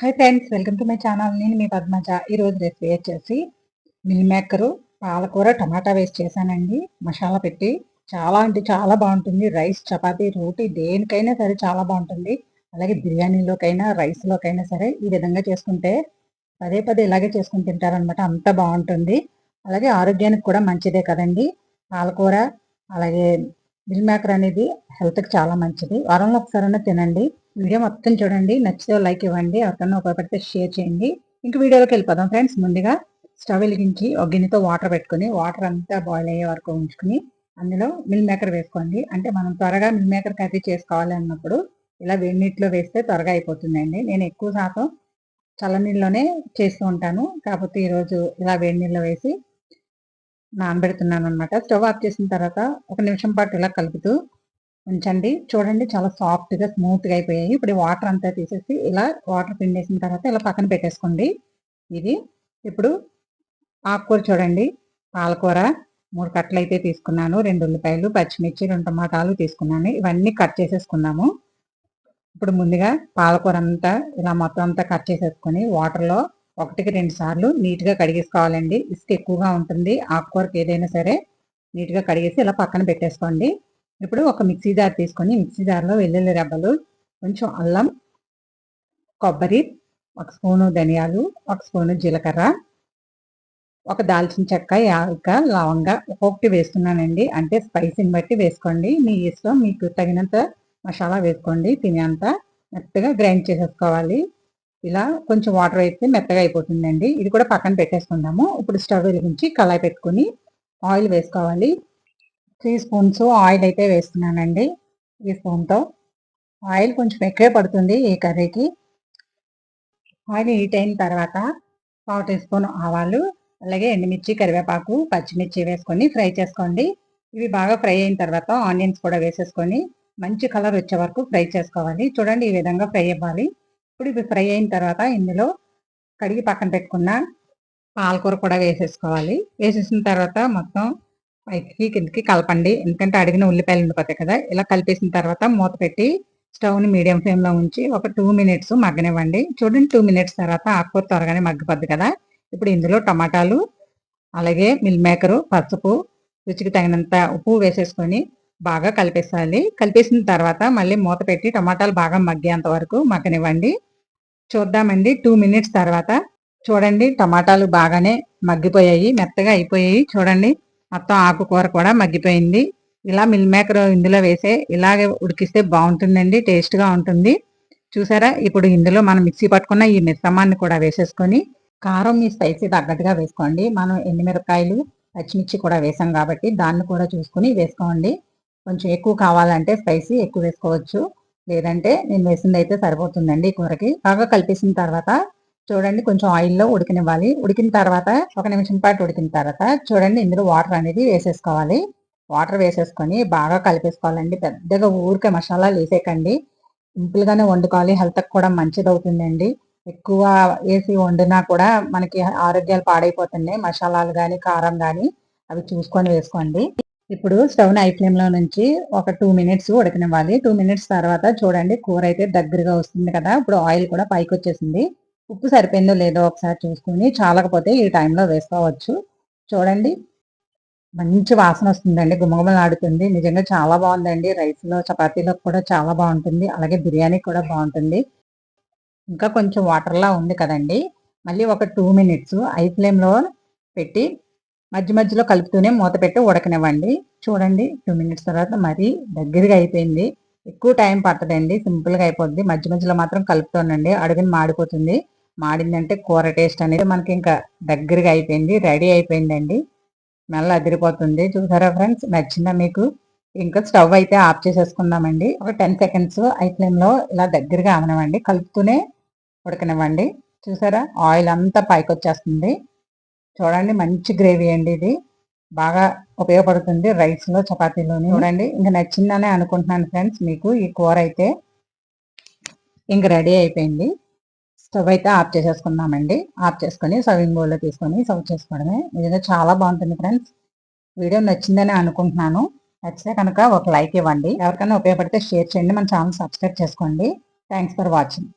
Hi friends welcome to my channel నేను మీ పద్మజ. ఈరోజు రెసిపీ వచ్చేసి మిల్ మేకరు పాలకూర టమాటా వేసి చేశానండి. మసాలా పెట్టి చాలా అంటే చాలా బాగుంటుంది. రైస్ చపాతీ రోటీ దేనికైనా సరే చాలా బాగుంటుంది. అలాగే బిర్యానీలోకైనా రైస్లోకైనా సరే ఈ విధంగా చేసుకుంటే పదే పదే ఇలాగే చేసుకుని తింటారనమాట అంత బాగుంటుంది. అలాగే ఆరోగ్యానికి కూడా మంచిదే కదండి. పాలకూర అలాగే మిల్ మేకర్ అనేది హెల్త్కి చాలా మంచిది. వారంలో ఒకసారైనా తినండి. వీడియో మొత్తం చూడండి. నచ్చితే లైక్ ఇవ్వండి. ఎవరికైనా ఉపయోగపడితే షేర్ చేయండి. ఇంక వీడియోలోకి వెళ్ళిపోదాం ఫ్రెండ్స్ ముందుగా స్టవ్ వెలిగించి ఒక గిన్నెతో వాటర్ పెట్టుకుని వాటర్ అంతా బాయిల్ అయ్యే వరకు ఉంచుకుని అందులో మిల్ మేకర్ వేసుకోండి. అంటే మనం త్వరగా మిల్ మేకర్ కర్రీ చేసుకోవాలి అన్నప్పుడు ఇలా వేడి నీటిలో వేస్తే త్వరగా అయిపోతుందండి. నేను ఎక్కువ శాతం చల్లనీళ్ళలోనే చేస్తూ ఉంటాను. కాకపోతే ఈరోజు ఇలా వేడి నీళ్ళు వేసి నానబెడుతున్నాను అనమాట స్టవ్ ఆఫ్ చేసిన తర్వాత ఒక నిమిషం పాటు ఇలా కలుపుతూ ఉంచండి. చూడండి చాలా సాఫ్ట్గా స్మూత్గా అయిపోయాయి. ఇప్పుడు వాటర్ అంతా తీసేసి ఇలా వాటర్ పిండేసిన తర్వాత ఇలా పక్కన పెట్టేసుకోండి. ఇది ఇప్పుడు ఆకుకూర చూడండి. పాలకూర మూడు కట్టలు అయితే తీసుకున్నాను. రెండు ఉల్లిపాయలు పచ్చిమిర్చి రెండు టమాటాలు తీసుకున్నాను. ఇవన్నీ కట్ చేసేసుకున్నాము. ఇప్పుడు ముందుగా పాలకూర అంతా ఇలా మొత్తం అంతా కట్ చేసేసుకొని వాటర్లో ఒకటికి రెండు సార్లు నీట్గా కడిగేసుకోవాలండి. ఇసుక ఎక్కువగా ఉంటుంది. ఆకుకూరకు ఏదైనా సరే నీట్గా కడిగేసి ఇలా పక్కన పెట్టేసుకోండి. ఇప్పుడు ఒక మిక్సీ జార్ తీసుకొని మిక్సీ జార్లో వెల్లుల్లి రెబ్బలు కొంచెం అల్లం కొబ్బరి ఒక స్పూను ధనియాలు ఒక స్పూను జీలకర్ర ఒక దాల్చిన చెక్క యాలక లవంగ ఒక్కొక్కటి వేస్తున్నానండి. అంటే స్పైసీని బట్టి వేసుకోండి. మీ ఇష్టం మీకు తగినంత మసాలా వేసుకోండి. తినేంత మెత్తగా గ్రైండ్ చేసేసుకోవాలి. ఇలా కొంచెం వాటర్ అయితే మెత్తగా అయిపోతుందండి. ఇది కూడా పక్కన పెట్టేసుకుందాము. ఇప్పుడు స్టవ్ వెలిగించి కళాయి పెట్టుకుని ఆయిల్ వేసుకోవాలి. త్రీ స్పూన్స్ ఆయిల్ అయితే వేస్తున్నానండి ఈ స్పూన్తో. ఆయిల్ కొంచెం ఎక్కువే పడుతుంది ఈ కర్రీకి. ఆయిల్ హీట్ అయిన తర్వాత పావు టీ స్పూన్ ఆవాలు అలాగే ఎండుమిర్చి కరివేపాకు పచ్చిమిర్చి వేసుకొని ఫ్రై చేసుకోండి. ఇవి బాగా ఫ్రై అయిన తర్వాత ఆనియన్స్ కూడా వేసేసుకొని మంచి కలర్ వచ్చే వరకు ఫ్రై చేసుకోవాలి. చూడండి ఈ విధంగా ఫ్రై అవ్వాలి. ఇప్పుడు ఇవి ఫ్రై అయిన తర్వాత ఇందులో కడిగి పక్కన పెట్టుకున్న పాలకూర కూడా వేసేసుకోవాలి. వేసేసిన తర్వాత మొత్తం పైకి కిందకి కలపండి. ఎందుకంటే అడిగిన ఉల్లిపాయలు ఉండిపోతాయి కదా ఇలా కలిపేసిన తర్వాత మూత పెట్టి స్టవ్ని మీడియం ఫ్లేమ్లో ఉంచి ఒక టూ మినిట్స్ మగ్గనివ్వండి. చూడండి టూ మినిట్స్ తర్వాత ఆకుకూర త్వరగానే మగ్గిపోద్ది కదా. ఇప్పుడు ఇందులో టమాటాలు అలాగే మిల్ మేకరు పసుపు రుచికి తగినంత ఉప్పు వేసేసుకొని బాగా కలిపేసాలి. కలిపేసిన తర్వాత మళ్ళీ మూత పెట్టి టమాటాలు బాగా మగ్గేంత వరకు మగ్గనివ్వండి. చూద్దామండి. టూ మినిట్స్ తర్వాత. చూడండి టమాటాలు బాగానే మగ్గిపోయాయి. మెత్తగా అయిపోయాయి. చూడండి మొత్తం ఆకుకూర కూడా మగ్గిపోయింది. ఇలా మిల్ మేకర్ ఇందులో వేసే ఇలాగే ఉడికిస్తే బాగుంటుందండి. టేస్ట్గా ఉంటుంది. చూసారా? ఇప్పుడు ఇందులో మనం మిక్సీ పట్టుకున్న ఈ మిశ్రమాన్ని కూడా వేసేసుకొని కారం మీ స్పైసీ తగ్గట్టుగా వేసుకోండి. మనం ఎండుమిరపకాయలు పచ్చిమిర్చి కూడా వేసాం కాబట్టి దాన్ని కూడా చూసుకుని వేసుకోండి. కొంచెం ఎక్కువ కావాలంటే స్పైసీ ఎక్కువ వేసుకోవచ్చు. లేదంటే నేను వేసింది అయితే సరిపోతుందండి కూరకి. బాగా కలిపేసిన తర్వాత చూడండి కొంచెం ఆయిల్లో ఉడికినివ్వాలి. ఉడికిన తర్వాత ఒక నిమిషం పాటు ఉడికిన తర్వాత చూడండి ఇందులో వాటర్ అనేది వేసేసుకోవాలి. వాటర్ వేసేసుకొని బాగా కలిపేసుకోవాలండి. పెద్దగా ఊరికే మసాలాలు వేసేకండి సింపుల్గానే వండుకోవాలి. హెల్త్కి కూడా మంచిది అవుతుందండి. ఎక్కువ వేసి వండినా కూడా మనకి ఆరోగ్యాలు పాడైపోతున్నాయి. మసాలాలు కానీ కారం కానీ అవి చూసుకొని వేసుకోండి. ఇప్పుడు స్టవ్ ఐ ఫ్లేమ్లో నుంచి ఒక టూ మినిట్స్ ఉడకనివ్వాలి. టూ మినిట్స్ తర్వాత చూడండి కూర అయితే దగ్గరగా వస్తుంది కదా ఇప్పుడు ఆయిల్ కూడా పైకి వచ్చేసింది. ఉప్పు సరిపోయిందో లేదో ఒకసారి చూసుకుని చాలకపోతే ఈ టైంలో వేసుకోవచ్చు. చూడండి మంచి వాసన వస్తుందండి గుమగుమలాడుతుంది నిజంగా చాలా బాగుందండి. రైస్లో చపాతీలో కూడా చాలా బాగుంటుంది. అలాగే బిర్యానీ కూడా బాగుంటుంది. ఇంకా కొంచెం వాటర్లా ఉంది కదండి. మళ్ళీ ఒక టూ మినిట్స్ ఐ ఫ్లేమ్లో పెట్టి మధ్య మధ్యలో కలుపుతూనే మూత పెట్టి ఉడకనివ్వండి. చూడండి టూ మినిట్స్ తర్వాత మరీ దగ్గరగా అయిపోయింది. ఎక్కువ టైం పట్టదండి సింపుల్గా అయిపోద్ది. మధ్య మధ్యలో మాత్రం కలుపుతానండి. అడుగుని మాడిపోతుంది. మాడిందంటే కూర టేస్ట్ అనేది మనకి ఇంకా దగ్గరగా అయిపోయింది రెడీ అయిపోయిందండి. మెల్ల అదిరిపోతుంది. చూసారా ఫ్రెండ్స్ నచ్చిందా మీకు? ఇంకా స్టవ్ అయితే ఆఫ్ చేసేసుకుందామండి. ఒక టెన్ సెకండ్స్ ఐ ఫ్లేమ్లో ఇలా దగ్గరగా అవనివ్వండి కలుపుతూనే ఉడకనివ్వండి. చూసారా? ఆయిల్ అంతా పైకి వచ్చేస్తుంది చూడండి మంచి గ్రేవీ అండి ఇది. బాగా ఉపయోగపడుతుంది రైస్లో చపాతీలోని. చూడండి ఇంకా నచ్చిందనే అనుకుంటున్నాను ఫ్రెండ్స్ మీకు ఈ కూర అయితే. ఇంక రెడీ అయిపోయింది. స్టవ్ అయితే ఆఫ్ చేసేసుకున్నామండి ఆఫ్ చేసుకొని సర్వింగ్ బౌల్లో తీసుకొని సర్వ్ చేసుకోవడమే. నిజంగా చాలా బాగుంటుంది ఫ్రెండ్స్. వీడియో నచ్చిందని అనుకుంటున్నాను. నచ్చితే కనుక ఒక లైక్ ఇవ్వండి. ఎవరికైనా ఉపయోగపడితే షేర్ చేయండి. మన ఛానల్ సబ్స్క్రైబ్ చేసుకోండి. Thanks for watching.